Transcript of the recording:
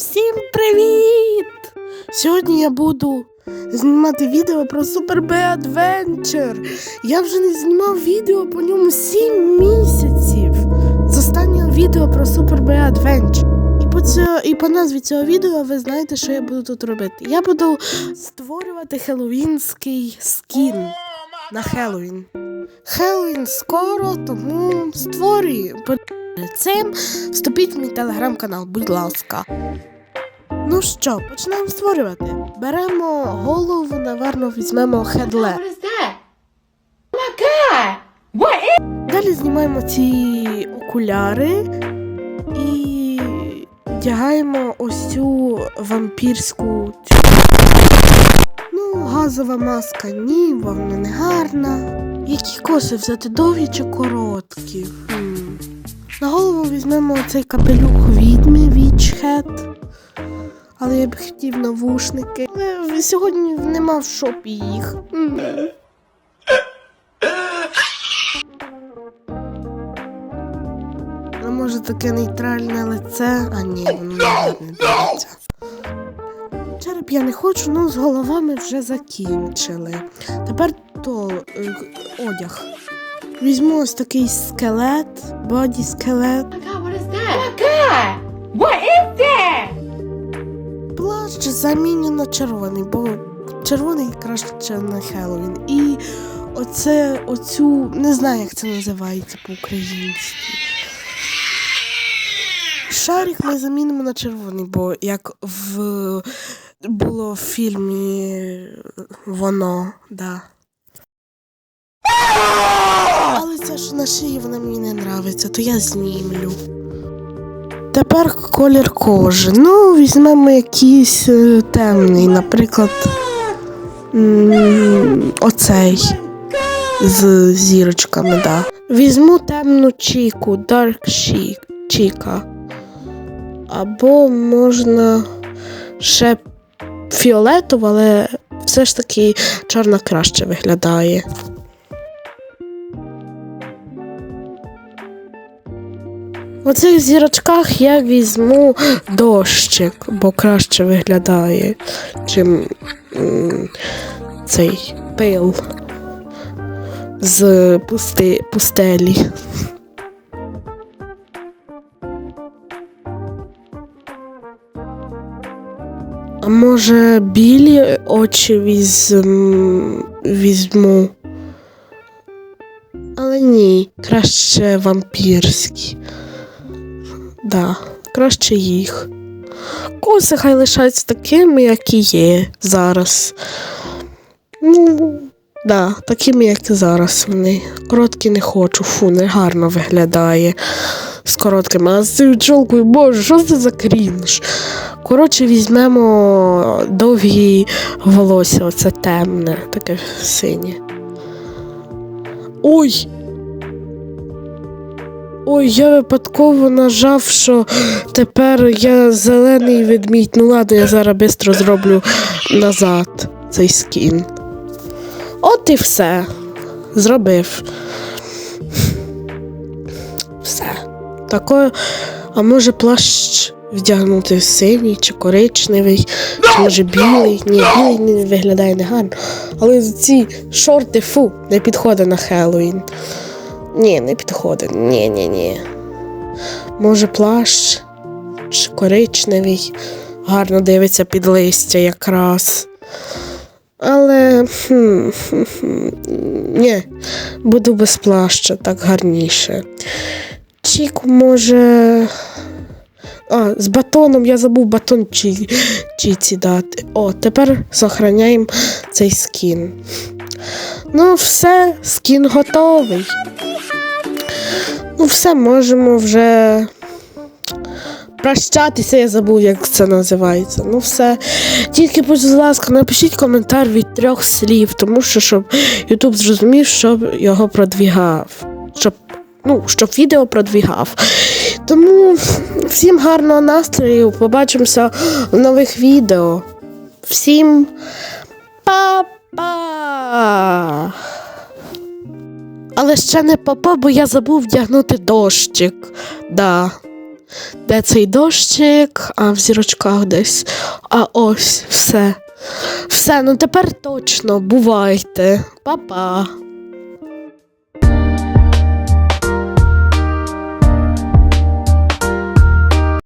Всім привіт! Сьогодні я буду знімати відео про Super Bee Adventure. Я вже не знімав відео по ньому 7 місяців з останнього відео про Super Bee Adventure. І по, цьо, і по назві цього відео ви знаєте, що я буду тут робити. Я буду створювати хеллоуінський скін на Хеллоуін. Хеллоуін скоро, тому створюю. Цим вступіть в мій телеграм-канал, будь ласка. Ну що, починаємо створювати. Беремо голову, наверно, візьмемо хедле. Is Далі знімаємо ці окуляри і вдягаємо ось цю вампірську. Ну, газова маска, ні, вона не гарна. Які коси взяти довгі чи короткі? Хм. На голову візьмемо цей капелюх. Але я б хотів навушники. Але сьогодні нема в шопі їх. А може таке нейтральне лице? А ні, не дивиться. Череп я не хочу, ну з головами вже закінчили. Тепер то е, одяг. Візьму ось такий скелет, боді заміню на червоний, бо червоний краще на Хеллоуін. І оце, оцю, не знаю, як це називається по-українськи. Шарик ми замінимо на червоний, бо як в було в фільмі воно, да. Але це ж на шиї вона мені не нравиться, то я знімлю. Тепер колір кожи. Ну, візьмемо якийсь е, темний, наприклад, оцей з зірочками, да. Візьму темну чіку, Dark Chic, Чіка. Або можна ще фіолетову, але все ж таки чорна краще виглядає. В цих зірочках я візьму дощик, бо краще виглядає, чим цей пил з пусти, пустелі. А може білі очі візьм, візьму. Але ні, краще вампірські. Да, краще їх. Коси хай лишаються такими, які є зараз. Ну, да, такими, як і зараз вони. Короткі не хочу, фу, не гарно виглядає з короткими. А з цією чолкою, боже, що це за крінж? Коротше, візьмемо довгі волосся, оце темне, таке синє. Ой! Ой, я випадково нажав, що тепер я зелений ведмідь. Ну ладно, я зараз швидко зроблю назад цей скін. От і все. Зробив. Все. Таке, а може плащ вдягнути синій чи коричневий, чи може білий. Ні, білий не виглядає негарно. Але ці шорти, фу, не підходить на Хеллоуін. Ні, не підходить. Ні, ні, ні. Може, плащ чи коричневий, гарно дивиться під листя якраз. Але хм, хм, хм, ні, буду без плаща, так гарніше. Чік може. А, з батоном я забув батон чи, дати. О, тепер сохраняємо цей скін. Ну, все, скін готовий. Ну, все, можемо вже прощатися, я забув, як це називається. Ну, все. Тільки, будь ласка, напишіть коментар від трьох слів, тому що щоб Ютуб зрозумів, щоб його продвігав. Щоб, ну, щоб відео продвігав. Тому всім гарного настрою. Побачимося в нових відео. Всім па-па! Але ще не папа, бо я забув вдягнути дощик. Да. Де цей дощик, а в зірочках десь. А ось все. Все, ну тепер точно бувайте. Па-па.